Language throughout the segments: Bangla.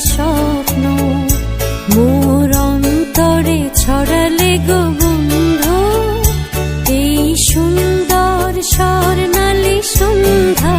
স্বপ্ন। মোর অন্তরে ছড়ালে গো বন্ধু। এই সুন্দর স্বর্ণালী সন্ধ্যা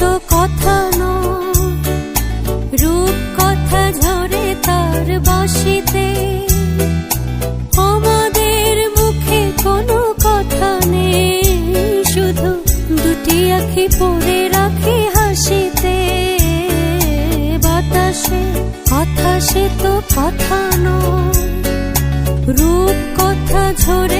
তো কথা নয়, রূপ কথা ঝরে তার বাসিতে। আমাদের মুখে কোনো কথা নেই, শুধু দুটি আখি পড়ে রাখি হাসিতে। বাতাসে কথা সে তো কথা নয়, রূপ কথা ঝরে